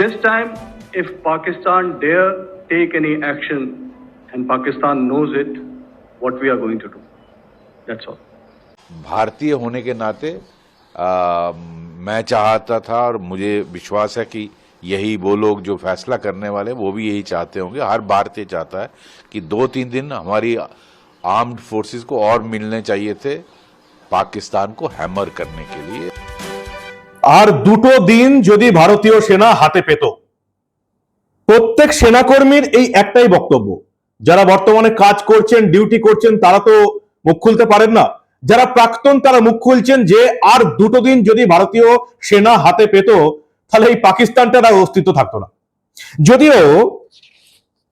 This time, if Pakistan dare take any action, and Pakistan knows it, what we are going to do. That's all. भारतीय होने के नाते आ, मैं चाहता था और मुझे विश्वास है कि यही वो लोग जो फैसला करने वाले वो भी यही चाहते होंगे हर भारतीय चाहता है कि दो तीन दिन हमारी आर्म्ड फोर्सेस को और मिलने चाहिए थे पाकिस्तान को हैमर करने के लिए আর দুটো দিন যদি ভারতীয় সেনা হাতে পেত। প্রত্যেক সেনাকর্মীর এই একটাই বক্তব্য। যারা বর্তমানে কাজ করছেন, ডিউটি করছেন, তারা তো মুখ খুলতে পারেন না। যারা প্রাক্তন, তারা মুখ খুলছেন যে, আর দুটো দিন যদি ভারতীয় সেনা হাতে পেত, তাহলে এই পাকিস্তানটার আর অস্তিত্ব থাকতো না। যদিও,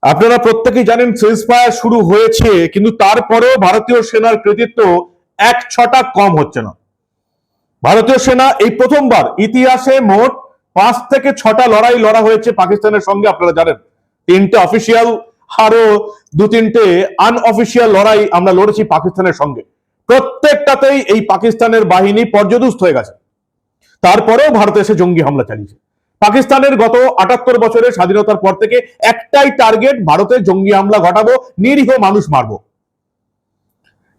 আপনারা প্রত্যেকেই জানেন সিজফায়ার শুরু হয়েছে, কিন্তু তারপরেও ভারতীয় সেনার কৃতিত্ব এক ছটা কম হচ্ছে না। ভারতীয় সেনা এই প্রথমবার ইতিহাসে মোট পাঁচ থেকে ছটা লড়াই লড়া হয়েছে পাকিস্তানের সঙ্গে, আপনারা জানেন। তিনটে অফিসিয়াল আরও দু তিনটে আনঅফিসিয়াল লড়াই আমরা লড়েছি পাকিস্তানের সঙ্গে। প্রত্যেকটাতেই এই পাকিস্তানের বাহিনী পর্যদুস্ত হয়ে গেছে। তারপরেও ভারত এসে জঙ্গি হামলা চালিয়েছে। পাকিস্তানের গত আটাত্তর বছরের স্বাধীনতার পর থেকে একটাই টার্গেট ভারতে জঙ্গি হামলা ঘটাবো, নিরীহ মানুষ মারবো।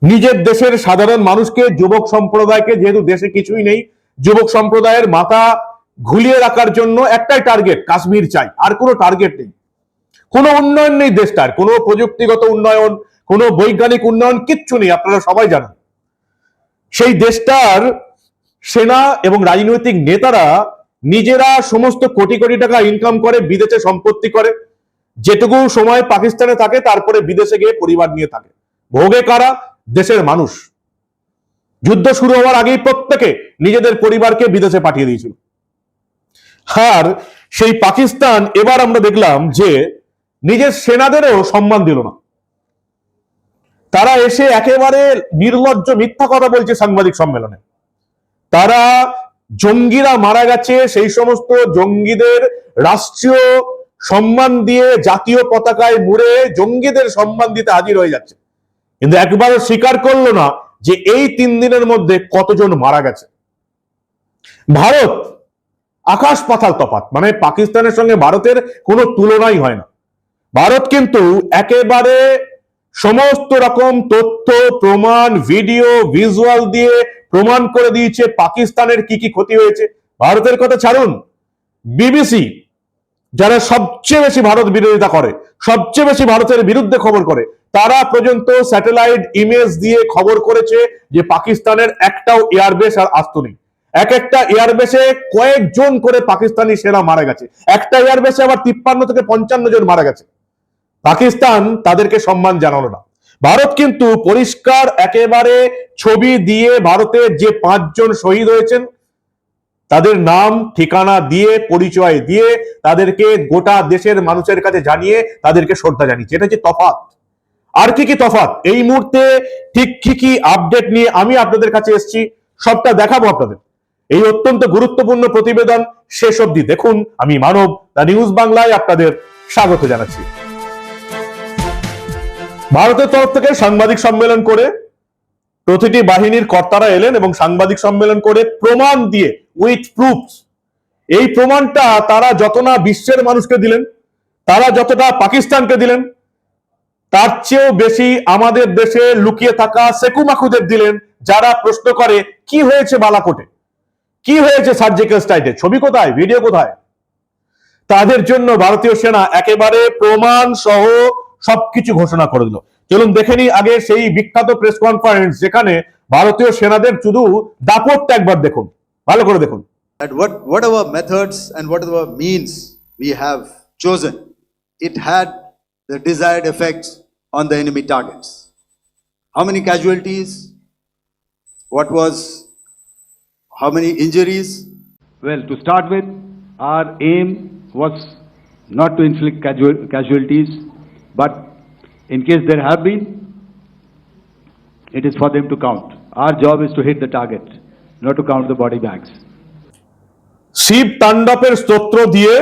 নিজের দেশের সাধারণ মানুষকে, যুবক সম্প্রদায়কে, যেহেতু দেশে কিছুই নেই, যুবক সম্প্রদায়ের মাথা ঘুলিয়ে রাখার জন্য একটাই টার্গেট কাশ্মীর চাই। আর কোনো টার্গেট নেই। কোনো উন্নয়ন নেই দেশটার। কোনো প্রযুক্তিগত উন্নয়ন, কোনো বৈজ্ঞানিক উন্নয়ন কিচ্ছু নেই, আপনারা সবাই জানেন। সেই দেশটার সেনা এবং রাজনৈতিক নেতারা নিজেরা সমস্ত কোটি কোটি টাকা ইনকাম করে, বিদেশে সম্পত্তি করে, যেটুকু সময় পাকিস্তানে থাকে, তারপরে বিদেশে গিয়ে পরিবার নিয়ে থাকে। ভোগে কারা? দেশের মানুষ। যুদ্ধ শুরু হওয়ার আগেই প্রত্যেকে নিজেদের পরিবারকে বিদেশে পাঠিয়ে দিয়েছিল। আর সেই পাকিস্তান এবার আমরা দেখলাম যে নিজের সেনাদেরও সম্মান দিল না। তারা এসে একেবারে নির্লজ্জ মিথ্যা কথা বলছে সাংবাদিক সম্মেলনে। তারা জঙ্গিরা মারা গেছে, সেই সমস্ত জঙ্গিদের রাষ্ট্রীয় সম্মান দিয়ে জাতীয় পতাকায় মুড়ে জঙ্গিদের সম্মান দিতে হাজির হয়ে যাচ্ছে। কিন্তু একবারও স্বীকার করল না যে এই তিন দিনের মধ্যে কতজন মারা গেছে। ভারত আকাশ পাতাল তফাত মানে পাকিস্তানের সঙ্গে ভারতের কোনো তুলনাই হয় না। ভারত কিন্তু একেবারে সমস্ত রকম তথ্য, প্রমাণ, ভিডিও, ভিজুয়াল দিয়ে প্রমাণ করে দিয়েছে পাকিস্তানের কি কি ক্ষতি হয়েছে। ভারতের কথা ছাড়ুন, বিবিসি যারা সবচেয়ে বেশি ভারত বিরোধিতা করে, সবচেয়ে বেশি ভারতের বিরুদ্ধে খবর করে তারা পর্যন্ত স্যাটেলাইট ইমেজ দিয়ে খবর করেছে যে পাকিস্তানের একটাও এয়ারবেস আর আস্ত নেই। এক একটা এয়ারবেসে কয়েকজন করে পাকিস্তানি সেনা মারা গেছে। একটা এয়ারবেসে আবার তিপ্পান্ন থেকে পঞ্চান্ন জন মারা গেছে। পাকিস্তান তাদেরকে সম্মান জানালো না। ভারত কিন্তু পরিষ্কার একেবারে ছবি দিয়ে ভারতের যে পাঁচজন শহীদ হয়েছেন, তাদের নাম, ঠিকানা দিয়ে, পরিচয় দিয়ে তাদেরকে গোটা দেশের মানুষের কাছে জানিয়ে তাদেরকে শ্রদ্ধা জানিয়েছে। এটা হচ্ছে তফাৎ। আর কি কি তফাৎ? এই মুহূর্তে ঠিক কি কি আপডেট নিয়ে আমি আপনাদের কাছে এসেছি, সবটা দেখাবো আপনাদের। এই অত্যন্ত গুরুত্বপূর্ণ প্রতিবেদন শেষ অবধি দেখুন। আমি মানব, দা নিউজ বাংলায় আপনাদের স্বাগত জানাচ্ছি। ভারতের তরফ থেকে সাংবাদিক সম্মেলন করে প্রতিটি বাহিনীর কর্তারা এলেন এবং সাংবাদিক সম্মেলন করে প্রমাণ দিয়ে উইথ প্রুফস এই প্রমাণটা তারা যত না বিশ্বের মানুষকে দিলেন, তারা যতটা পাকিস্তানকে দিলেন তার চেয়েও বেশি আমাদের দেশে লুকিয়ে থাকা সেকুমাকুদের দিলেন যারা প্রশ্ন করে কি হয়েছে বালাকোটে? কি হয়েছে সার্জিক্যাল স্ট্রাইকে ছবি কোথায়? ভিডিও কোথায়? তাদের জন্য ভারতীয় সেনা একেবারে প্রমাণ সহ সবকিছু ঘোষণা করে দিল। চলুন দেখে নিই আগে সেই বিখ্যাত প্রেস কনফারেন্স যেখানে ভারতীয় সেনাদের শুধু দাপটটা একবার দেখুন। ভালো করে দেখুন। That what, whatever methods and whatever means we have chosen, it had the desired effects on the enemy targets. How many casualties? What was, how many injuries? Well, to start with, our aim was not to inflict casual- casualties, but in case there have been, it is for them to count. Our job is to hit the target, not to count the body bags. Shiva তাণ্ডবের স্তোত্র দিয়ে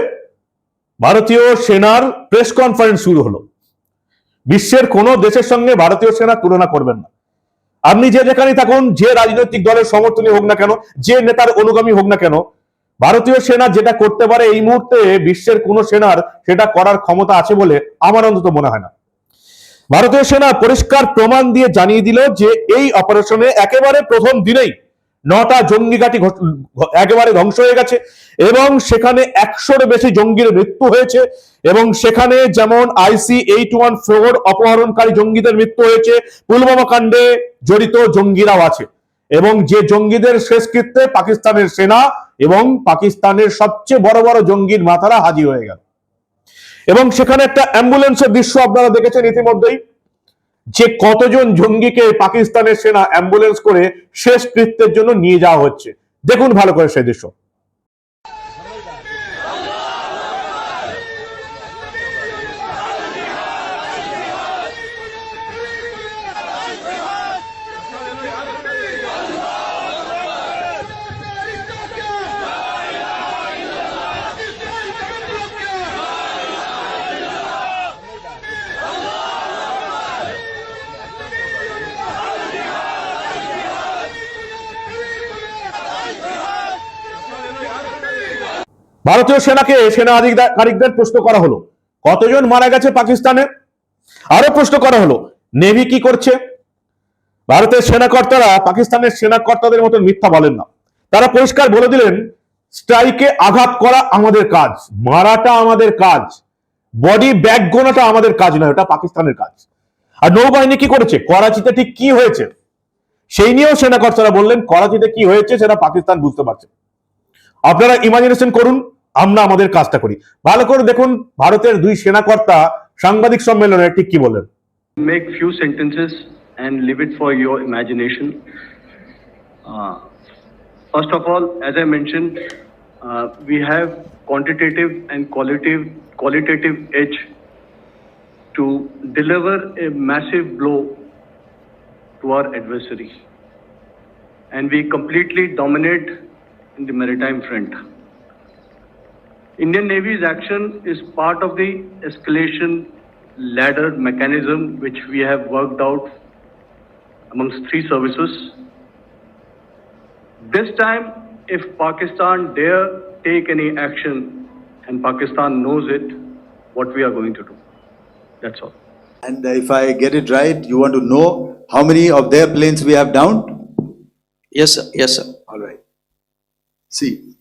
ভারতীয় সেনার press conference শুরু হলো। বিশ্বের কোন দেশের সঙ্গে ভারতীয় সেনা তুলনা করবেন না। আপনি যে যেখানেই থাকুন, যে রাজনৈতিক দলের সমর্থনই হোক না কেন, যে নেতার অনুগামী হোক না কেন, ভারতীয় সেনা যেটা করতে পারে এই মুহূর্তে বিশ্বের কোন সেনার সেটা করার ক্ষমতা আছে বলে আমার অন্তত মনে হয় না। ভারতীয় সেনা পরিষ্কার প্রমাণ দিয়ে জানিয়ে দিল যে এই অপারেশনে একেবারে প্রথম দিনেই নটা জঙ্গি ঘাঁটি একেবারে ধ্বংস হয়ে গেছে এবং সেখানে একশোর বেশি জঙ্গির মৃত্যু হয়েছে এবং সেখানে যেমন আইসি এইট ওয়ান ফোর অপহরণকারী জঙ্গিদের মৃত্যু হয়েছে, পুলওয়ামা কাণ্ডে জড়িত জঙ্গিরাও আছে এবং যে জঙ্গিদের শেষকৃত্যে পাকিস্তানের সেনা এবং পাকিস্তানের সবচেয়ে বড় বড় জঙ্গির মাথারা হাজির হয়ে গেল। এবং সেখানে একটা অ্যাম্বুলেন্সের দৃশ্য আপনারা দেখেছেন ইতিমধ্যেই। যে কতজন জঙ্গিকে পাকিস্তানের সেনা অ্যাম্বুলেন্স করে শেষ কৃত্যের জন্য নিয়ে যাওয়া হচ্ছে। দেখুন ভালো করে সেই দৃশ্য। ভারতীয় সেনাকে সেনা আধিকারিকদের প্রশ্ন করা হলো। কতজন মারা গেছে পাকিস্তানে? আরও প্রশ্ন করা হলো, নেভি কি করছে? ভারতের সেনাকর্তারা পাকিস্তানের সেনাকর্তাদের মতো মিথ্যা বলেন না। তারা পরিষ্কার বলে দিলেন, স্ট্রাইকে আঘাত করা আমাদের কাজ, মারাটা আমাদের কাজ, বডি ব্যাগ গোনাটা আমাদের কাজ নয়, ওটা পাকিস্তানের কাজ। আর নৌবাহিনী কি করেছে? করাচিতে ঠিক কি হয়েছে? সেই নিয়েও সেনাকর্তারা বললেন, করাচিতে কি হয়েছে সেটা পাকিস্তান বুঝতে পারছে। আপনারা ইমাজিনেশন করুন আমরা আমাদের কাজটা করি ভালো করে দেখুন ভারতের দুই সেনাকর্তা সাংবাদিক সম্মেলনে ঠিক কি sentences and leave it for your imagination. Uh, First of all, as I mentioned, uh, we have quantitative and qualitative, qualitative edge to deliver a massive blow to our adversary. And we completely dominate in the maritime front. Indian Navy's action is part of the escalation ladder mechanism which we have worked out amongst three services. This time, if Pakistan dare take any action, and Pakistan knows it, what we are going to do. That's all. And if I get it right, you want to know how many of their planes we have downed? Yes, sir. Yes, sir. All right. See,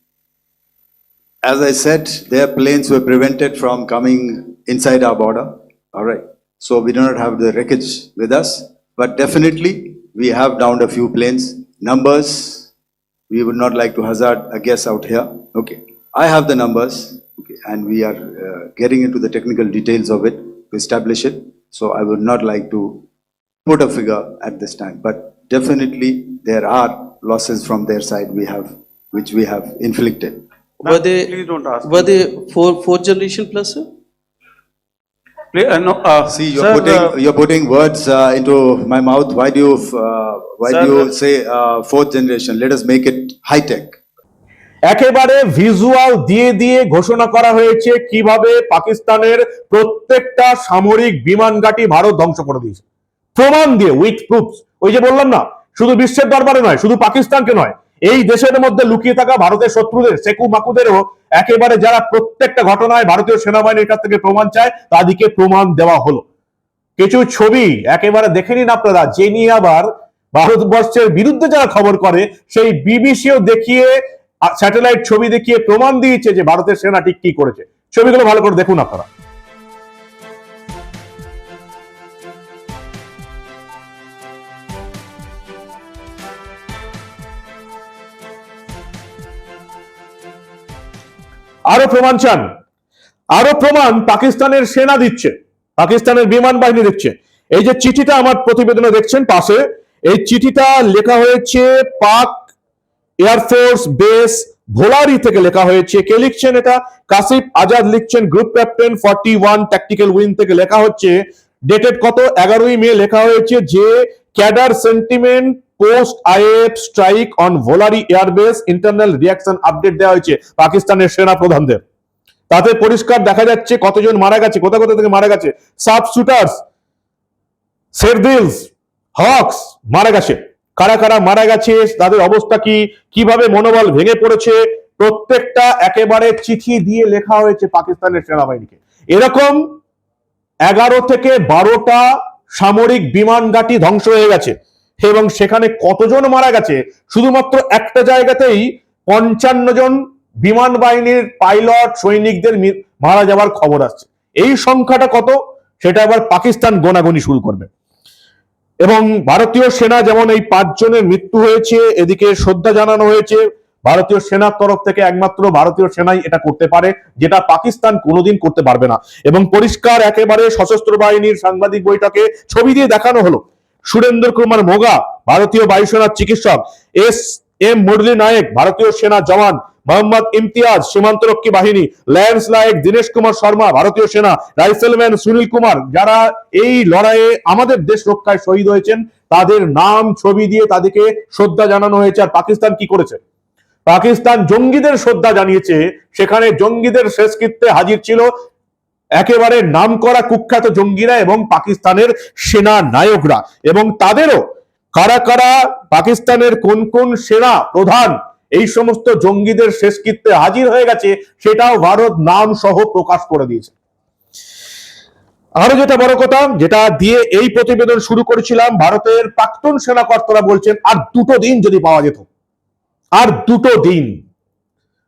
as I said, their planes were prevented from coming inside our border. All right. So we do not have the wreckage with us, but definitely we have downed a few planes. Numbers, we would not like to hazard a guess out here. Okay. I have the numbers, okay, and we are uh, getting into the technical details of it to establish it. So I would not like to put a figure at this time, but definitely there are losses from their side we have, which we have inflicted. Were they, Please don't ask. were they four, fourth generation plus, sir? Please, uh, no, uh, See, you're sir, putting uh, you're putting words uh, into my mouth. Why do you, uh, why Sir, do you uh, say uh, fourth generation? Let us make it high tech. একেবারে visual দিয়ে দিয়ে ঘোষণা করা হয়েছে কীভাবে পাকিস্তানের প্রত্যেকটা সামরিক বিমান ঘাঁটি ভারত ধ্বংস করে দিয়েছে প্রমাণ দিয়ে উইথ প্রুফ ওই যে বললাম না শুধু বিশ্বের দরবারে নয় শুধু পাকিস্তানকে নয় এই দেশের মধ্যে লুকিয়ে থাকা ভারতের শত্রুদের, সেকু মাকুদেরও একেবারে যারা প্রত্যেকটা ঘটনায় ভারতীয় সেনাবাহিনীর কাছ থেকে প্রমাণ চায়, তাদেরকে প্রমাণ দেওয়া হলো। কিছু ছবি একেবারে দেখে নিন আপনারা, যে নিয়ে আবার ভারতবর্ষের বিরুদ্ধে যারা খবর করে, সেই বিবিসিও দেখিয়ে স্যাটেলাইট ছবি দেখিয়ে প্রমাণ দিয়েছে যে ভারতের সেনা ঠিক কি করেছে। ছবিগুলো ভালো করে দেখুন আপনারা। আরও প্রমাণ চান। আরও প্রমাণ পাকিস্তানের সেনা দিচ্ছে, পাকিস্তানের বিমান বাহিনী দিচ্ছে এই যে চিঠিটা আমার প্রতিবেদনে দেখছেন পাশে, এই চিঠিটা লেখা হয়েছে পাক এয়ারফোর্স বেস ভোলারি থেকে লেখা হয়েছে। কে লিখছেন এটা? কাসিফ আজাদ লিখছেন, group captain forty one tactical wing থেকে লেখা হচ্ছে। ডেটেড কত? এগারোই মে লেখা হয়েছে যে cadre sentiment post IAF strike on Bholari airbase internal reaction update দেওয়া হয়েছে পাকিস্তানের সেনা প্রধানদের। তাতে পরিষ্কার দেখা যাচ্ছে কতজন মারা গেছে, কোথা কোথা থেকে মারা গেছে। সাব শুটার্স শেরদিলস হক্স মারা গেছে। কারা কারা মারা গেছে, তাদের অবস্থা কি, কীভাবে মনোবল ভেঙে পড়েছে, প্রত্যেকটা একেবারে চিঠি দিয়ে লেখা হয়েছে পাকিস্তানের সেনাবাহিনীকে। এরকম এগারো থেকে বারোটা সামরিক বিমান ঘাঁটি ধ্বংস হয়ে গেছে। এবং সেখানে কতজন মারা গেছে? শুধুমাত্র একটা জায়গাতেই পঞ্চান্ন জন বিমান বাহিনীর পাইলট, সৈনিকদের মারা যাওয়ার খবর আসছে। এই সংখ্যাটা কত? সেটা আবার পাকিস্তান গোনাগুনি শুরু করবে। এবং ভারতীয় সেনা যেমন এই পাঁচজনের মৃত্যু হয়েছে, এদিকে শ্রদ্ধা জানানো হয়েছে, ভারতীয় সেনার তরফ থেকে একমাত্র ভারতীয় সেনাই এটা করতে পারে, যেটা পাকিস্তান কোনোদিন করতে পারবে না। এবং পরিষ্কার একেবারে সশস্ত্র বাহিনীর সাংবাদিক বৈঠকে ছবি দিয়ে দেখানো হলো। সুরেন্দ্র কুমার মোগা, ভারতীয় বায়ুসেনার চিকিৎসক। এস এম মুরলি নায়েক, ভারতীয় সেনা জওয়ান। মোহাম্মদ ইমতিয়াজ, সীমান্তরক্ষী বাহিনী। ল্যান্স নায়েক, দীনেশ কুমার শর্মা, ভারতীয় সেনা। রাইফেলম্যান সুনীল কুমার, যারা এই লড়াইয়ে আমাদের দেশ রক্ষায় শহীদ হয়েছেন, তাদের নাম, ছবি দিয়ে তাদেরকে শ্রদ্ধা জানানো হয়েছে। আর পাকিস্তান কি করেছে? পাকিস্তান জঙ্গিদের শ্রদ্ধা জানিয়েছে। সেখানে জঙ্গিদের শেষকৃত্যে হাজির ছিল একেবারে নামকরা কুখ্যাত জঙ্গিরা এবং পাকিস্তানের সেনা নায়করা। এবং তাদেরও কারা কারা পাকিস্তানের কোন কোন সেনা প্রধান এই সমস্ত জঙ্গিদের শেষকৃত্যে হাজির হয়ে গেছে, সেটাও ভারত নাম সহ প্রকাশ করে দিয়েছে। আরও যেটা বড় কথা, যেটা দিয়ে এই প্রতিবেদন শুরু করেছিলাম, ভারতের প্রাক্তন সেনাকর্তারা বলছেন, আর দুটো দিন যদি পাওয়া যেত। আর দুটো দিন।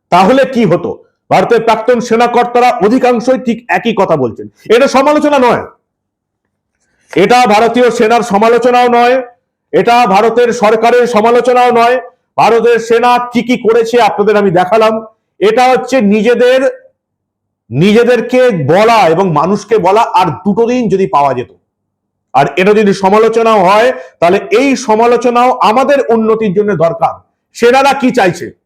তাহলে কি হতো? ভারতের প্রাক্তন সেনাকর্তারা অধিকাংশই ঠিক একই কথা বলছেন। এটা সমালোচনা নয়। এটা ভারতীয় সেনার সমালোচনাও নয়। এটা ভারতের সরকারের সমালোচনাও নয়। ভারতের সেনা কি কি করেছে আপনাদের আমি দেখালাম। এটা হচ্ছে নিজেদের, নিজেদেরকে বলা এবং মানুষকে বলা আর দুটো দিন যদি পাওয়া যেত। আর এটা যদি সমালোচনাও হয়, তাহলে এই সমালোচনাও আমাদের উন্নতির জন্য দরকার। সেনারা কি চাইছে?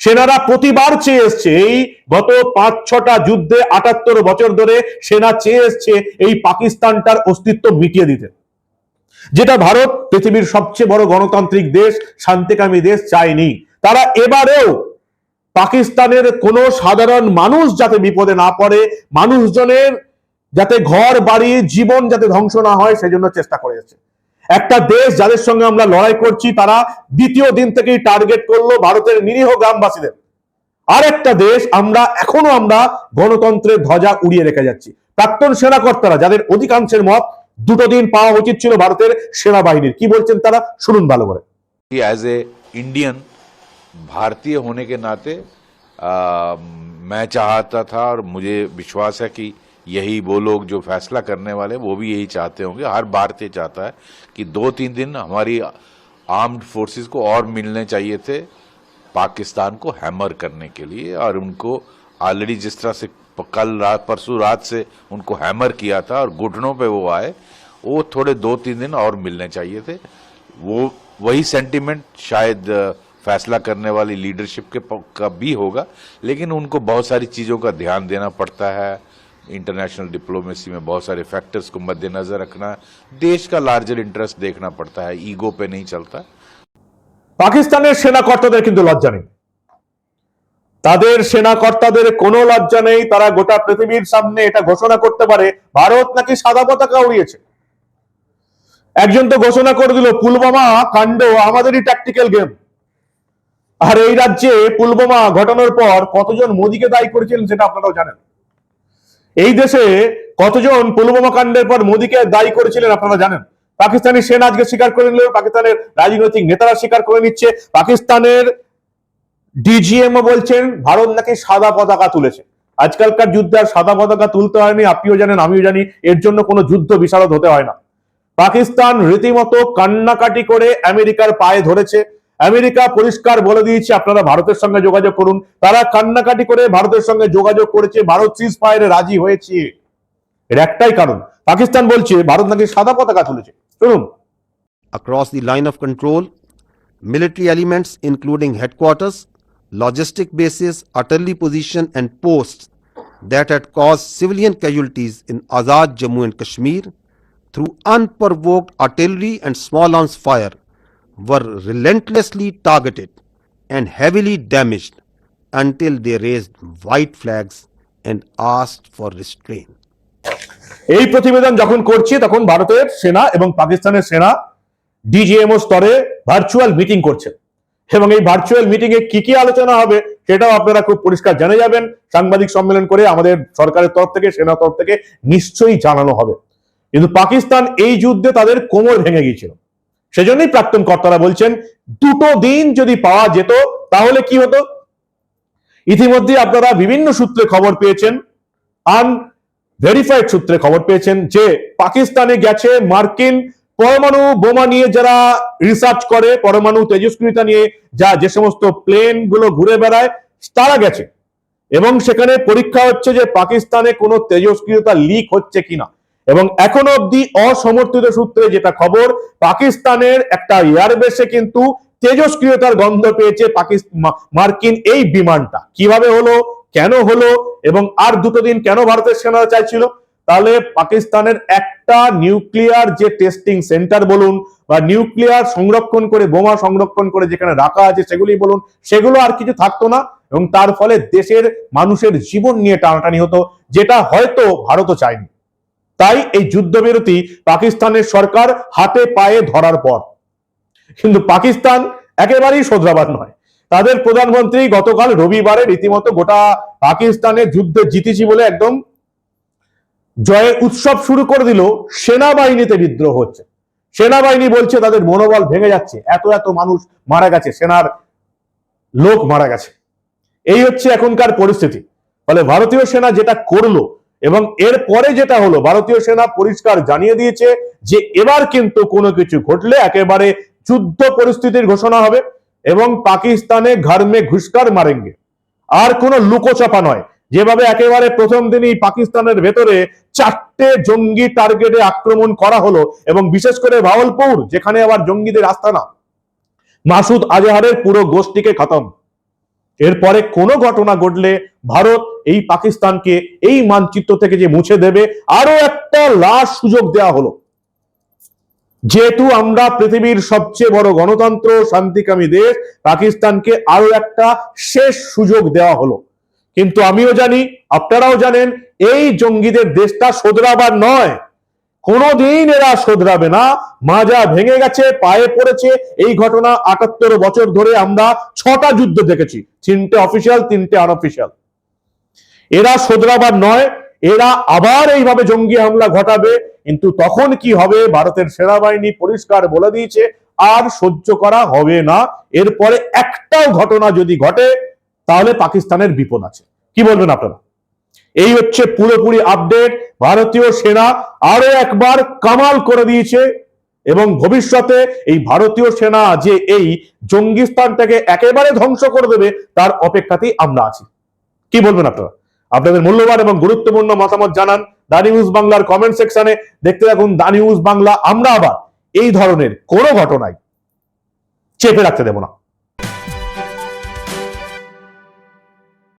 সেনারা প্রতিবার চেয়ে এসছে। এই গত পাঁচ, ছটা যুদ্ধে আটাত্তর বছর ধরে সেনা চেয়ে এসছে এই পাকিস্তানটার অস্তিত্ব মিটিয়ে দিতে। যেটা ভারত, পৃথিবীর সবচেয়ে বড় গণতান্ত্রিক দেশ, শান্তিকামী দেশ চায়নি। তারা এবারেও পাকিস্তানের কোন সাধারণ মানুষ যাতে বিপদে না পড়ে, মানুষজনের যাতে ঘর বাড়ি জীবন যাতে ধ্বংস না হয়, সেজন্য চেষ্টা করে যাচ্ছে একটা দেশ যাদের সঙ্গে আমরা লড়াই করছি তারা দ্বিতীয় দিন থেকেই টার্গেট করলো ভারতের নিরীহ গ্রামবাসীদের আর একটা দেশ আমরা এখনো আমরা গণতন্ত্রের ধ্বজা উড়িয়ে রেখে যাচ্ছি প্রাক্তন সেনাকর্তারা যাদের অধিকাংশের মত দুটো দিন পাওয়া উচিত ছিল ভারতের সেনাবাহিনীর কি বলছেন তারা শুনুন ভালো করে एज ए इंडियन भारतीय होने के नाते आ, मैं चाहता था और मुझे विश्वास है कि यही वो लोग जो फैसला करने वाले वो भी यही चाहते होंगे। हर भारतीय चाहता है कि दो तीन दिन हमारी आर्म्ड फोर्सेस को और मिलने चाहिए थे पाकिस्तान को हैमर करने के लिए और उनको ऑलरेडी जिस तरह से कल रात, परसों रात से उनको हैमर किया था और घुटनों पे वो आए, वो थोड़े दो तीन दिन और मिलने चाहिए थे। वो, वही सेंटिमेंट शायद फैसला करने वाली लीडरशिप के का भी होगा, लेकिन उनको बहुत सारी चीज़ों का ध्यान देना पड़ता है। इंटरनेशनल डिप्लोमेसी में बहुत सारे फैक्टर्स को मद्देनजर रखना देश का लार्जर इंटरेस्ट देखना पड़ता है ईगो पे नहीं चलता পাকিস্তানের সেনাকর্তাদের কিন্তু লজ্জা নেই তাদের সেনাকর্তাদের কোনো লজ্জা নেই তারা গোটা পৃথিবীর সামনে এটা ঘোষণা করতে পারে ভারত নাকি সাদা পতাকা উড়িয়েছে একজন তো ঘোষণা করে দিল পুলবামা কাণ্ড আমাদেরই ট্যাকটিক্যাল গেম আর এই রাজ্যে পুলবামা ঘটানোর পর কতজন মোদীকে দায়ী করেছিলেন সেটা আপনারাও জানেন এই দেশে কতজন পুলবামা কাণ্ডের পর মোদীকে দায়ী করেছিলেন আপনারা জানেন? পাকিস্তানি সেনা আজকে স্বীকার করে নিল, পাকিস্তানের রাজনৈতিক নেতারা স্বীকার করে নিচ্ছে। পাকিস্তানের ডিজিএম বলছেন, ভারত নাকি সাদা পতাকা তুলেছে। আজকালকার যুদ্ধে আর সাদা পতাকা তুলতে হয়নি, আপনিও জানেন, আমিও জানি, এর জন্য কোনো যুদ্ধ বিশারদ হতে হয় না। পাকিস্তান রীতিমতো কান্নাকাটি করে আমেরিকার পায়ে ধরেছে। আমেরিকা পরিষ্কার বলে দিয়েছে, আপনারা ভারতের সঙ্গে যোগাযোগ করুন। তারা কান্নাকাটি করে ভারতের সঙ্গে যোগাযোগ করেছে, ভারত সিজ ফায়ারে রাজি হয়েছে। এর একটাই কারণ, পাকিস্তান বলছে, ভারত নাকি সাদা পতাকা তুলেছে। শুনুন। Across the line of control military elements including headquarters logistic bases utterly position and post that had cause civilian casualties in Azad Jammu and Kashmir through unprovoked artillery and small arms fire were relentlessly targeted and heavily damaged until they raised white flags and asked for restraint. এই প্রতিবেদন যখন করছি, তখন ভারতের সেনা এবং পাকিস্তানের সেনা ডিজিএমও স্তরে ভার্চুয়াল মিটিং করছে। এবং এই ভার্চুয়াল মিটিং এ কি কি আলোচনা হবে, সেটাও আপনারা খুব পরিষ্কার জেনে যাবেন। সাংবাদিক সম্মেলন করে আমাদের সরকারের তরফ থেকে, সেনা তরফ থেকে নিশ্চয়ই জানানো হবে। কিন্তু পাকিস্তান এই যুদ্ধে তাদের কোমর ভেঙে গিয়েছিল। সেজন্যই প্রাক্তন কর্তারা বলছেন, দুটো দিন যদি পাওয়া যেত, তাহলে কি হতো? ইতিমধ্যে আপনারা বিভিন্ন সূত্রে খবর পেয়েছেন আন ভেরিফাইড সূত্রে খবর পেয়েছেন যে পাকিস্তানে গেছে মার্কিন পরমাণু বোমা নিয়ে যারা রিসার্চ করে, পরমাণু তেজস্ক্রিয়তা নিয়ে যা যে সমস্ত প্লেনগুলো ঘুরে বেড়ায়, তারা গেছে। এবং সেখানে পরীক্ষা হচ্ছে যে পাকিস্তানে কোনো তেজস্ক্রিয়তা লিক হচ্ছে কিনা। এবং এখনও অব্দি অসমর্থিত সূত্রে যেটা খবর, পাকিস্তানের একটা এয়ারবেসে কিন্তু তেজস্ক্রিয়তার গন্ধ পেয়েছে মার্কিন এই বিমানটা। কীভাবে হলো, কেন হলো, এবং আর দুটো দিন কেন ভারতের সেনারা চাইছিল? তাহলে পাকিস্তানের একটা নিউক্লিয়ার যে টেস্টিং সেন্টার বলুন বা নিউক্লিয়ার সংরক্ষণ করে, বোমা সংরক্ষণ করে যেখানে রাখা আছে সেগুলি বলুন, সেগুলো আর কিছু থাকতো না এবং তার ফলে দেশের মানুষের জীবন নিয়ে টানাটানি হতো, যেটা হয়তো ভারতও চায়নি। তাই এই যুদ্ধবিরতি পাকিস্তানের সরকার হাতে পায়ে ধরার পর। কিন্তু পাকিস্তান একেবারেই শোধরাবার নয়। তাদের প্রধানমন্ত্রী গতকাল রবিবারে রীতিমতো গোটা পাকিস্তানে যুদ্ধে জিতেছি বলে একদম জয়ের উৎসব শুরু করে দিল, সেনাবাহিনীতে বিদ্রোহ হচ্ছে। সেনাবাহিনী বলছে, তাদের মনোবল ভেঙে যাচ্ছে। এত এত মানুষ মারা গেছে, সেনার লোক মারা গেছে। এই হচ্ছে এখনকার পরিস্থিতি। ফলে ভারতীয় সেনা যেটা করল এবং এর পরে যেটা হলো, ভারতীয় সেনা পরিষ্কার জানিয়ে দিয়েছে যে এবার কিন্তু কোনো কিছু ঘটলে একেবারে যুদ্ধ পরিস্থিতির ঘোষণা হবে এবং পাকিস্তানে ঘর মে ঘুষকার মারেঙ্গে। আর কোনো লুকোচাপা নয়। যেভাবে একেবারে প্রথম দিনই পাকিস্তানের ভেতরে চারটে জঙ্গি টার্গেটে আক্রমণ করা হলো এবং বিশেষ করে ভাওয়ালপুর যেখানে আবার জঙ্গিদের আস্তানা। মাসুদ আজহারের পুরো গোষ্ঠীকে খতম। এরপরে কোনো ঘটনা ঘটলে ভারত এই পাকিস্তানকে এই মানচিত্র থেকে যে মুছে দেবে আরও একটা লাশ সুযোগ দেওয়া হলো। যেহেতু আমরা পৃথিবীর সবচেয়ে বড় গণতন্ত্র, শান্তিকামী দেশ, পাকিস্তানকে আরও একটা শেষ সুযোগ দেওয়া হলো। কিন্তু আমিও জানি, আপনারাও জানেন, এই জঙ্গিদের দেশটা শোধরাবার নয়। কোনোদিন এরা শোধরাবে না। মাজা ভেঙে গেছে, পায়ে পড়েছে। এই ঘটনা আটাত্তর বছর ধরে আমরা ছটা যুদ্ধ দেখেছি। তিনটে অফিসিয়াল তিনটে আনঅফিসিয়াল এরা শোধরাবার নয়, এরা আবার এইভাবে জঙ্গি হামলা ঘটাবে। কিন্তু তখন কি হবে? ভারতের সেনাবাহিনী পরিষ্কার বলে দিয়েছে, আর সহ্য করা হবে না। এরপরে একটাও ঘটনা যদি ঘটে, তাহলে পাকিস্তানের বিপদ আছে। কি বলবেন আপনারা? এই হচ্ছে পুরোপুরি আপডেট ভারতীয় সেনা আরও একবার কামাল করে দিয়েছে এবং ভবিষ্যতে এই ভারতীয় সেনা যে এই জঙ্গিস্তানটাকে একেবারে ধ্বংস করে দেবে, তার অপেক্ষাতেই আমরা আছি। কি বলবেন আপনারা? আপনাদের মূল্যবান এবং গুরুত্বপূর্ণ মতামত জানান দা নিউজ বাংলার কমেন্ট সেকশনে দেখতে থাকুন দা নিউজ বাংলা, আমরা আবার এই ধরনের কোনো ঘটনায় চেপে রাখতে দেব না।